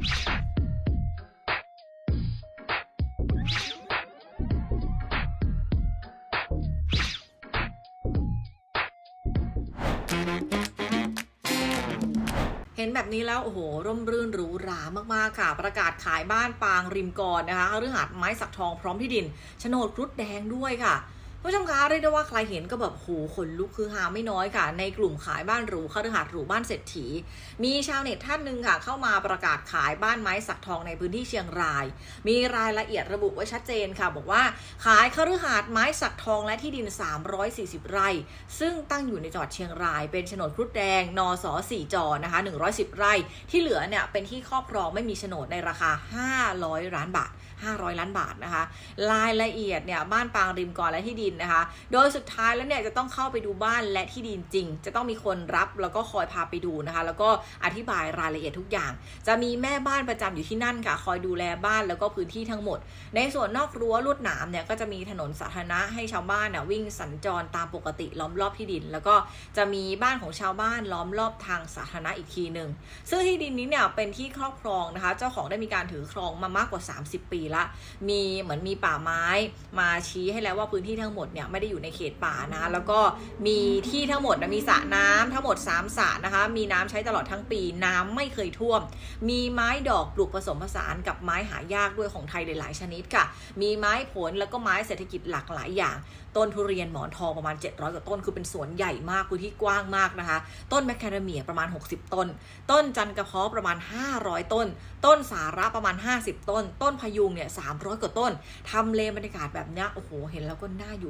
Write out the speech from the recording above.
เห็นแบบนี้แล้ว โอ้โห ร่มรื่นหรูหรามาก ๆ ค่ะ ประกาศขายบ้านปางริมกรนะคะเรื่องหัดไม้สักทองพร้อมที่ดินโฉนดครุฑแดงด้วยค่ะ ผู้ชมคะเรียกได้ว่าใครเห็นก็แบบโหขนลุกคือหาไม่น้อยค่ะ ในกลุ่มขายบ้านหรูคฤหาสน์หรูบ้านเศรษฐี มีชาวเน็ตท่านหนึ่งค่ะ เข้ามาประกาศขายบ้านไม้สักทองในพื้นที่เชียงราย มีรายละเอียดระบุไว้ชัดเจนค่ะ บอกว่าขายคฤหาสน์ไม้สักทองและที่ดิน 340 ไร่ ซึ่งตั้งอยู่ในจังหวัดเชียงราย เป็นโฉนดครุฑแดงนส4จอนะคะ110 ไร่ ที่เหลือเนี่ยเป็นที่ครอบครองไม่มีโฉนดในราคา 500 ล้านบาท 500 ล้านบาทนะคะ รายละเอียดเนี่ยบ้านปางริมกรและที่ดินนะคะ โดยสุดท้ายแล้วเนี่ยจะต้องเข้าไปดูบ้านและที่ดินจริง จะต้องมีคนรับแล้วก็คอยพาไปดูนะคะ แล้วก็อธิบายรายละเอียดทุกอย่าง จะมีแม่บ้านประจำอยู่ที่นั่นค่ะ คอยดูแลบ้านแล้วก็พื้นที่ทั้งหมด ในส่วนนอกรั้วลวดหนามเนี่ยก็จะมีถนนสาธารณะให้ชาวบ้านน่ะวิ่งสัญจรตามปกติล้อมรอบที่ดิน แล้วก็จะมีบ้านของชาวบ้านล้อมรอบทางสาธารณะอีกทีหนึ่งซึ่งที่ดินนี้เนี่ยเป็นที่ครอบครองนะคะ เจ้าของได้มีการถือครองมามากกว่า 30 ปีละมีเหมือนมีป่าไม้มาชี้ให้แล้วว่าพื้นที่ทั้งหมดเนี่ยไม่ได้อยู่ในเขตป่านะ แล้วก็มีที่ทั้งหมดนะมีสระน้ำทั้งหมด3สระนะคะ มีน้ำใช้ตลอดทั้งปี น้ำไม่เคยท่วม มีไม้ดอกปลูกผสมผสานกับไม้หายากด้วยของไทยหลาย ๆ ชนิดค่ะ มีไม้ผลแล้วก็ไม้เศรษฐกิจหลากหลายอย่าง ต้นทุเรียนหมอนทองประมาณ 700กว่าต้นคือเป็นสวนใหญ่มากพื้นที่กว้างมากนะคะ ต้นแมคคาเดเมียประมาณ 60 ต้น ต้นจันกระเพาะประมาณ 500 ต้น ต้นสาระประมาณ 50 ต้น ต้นพยุงเนี่ย300กว่าต้นทำเลบรรยากาศแบบเนี้ยโอ้โหเห็นแล้วก็น่าอยู่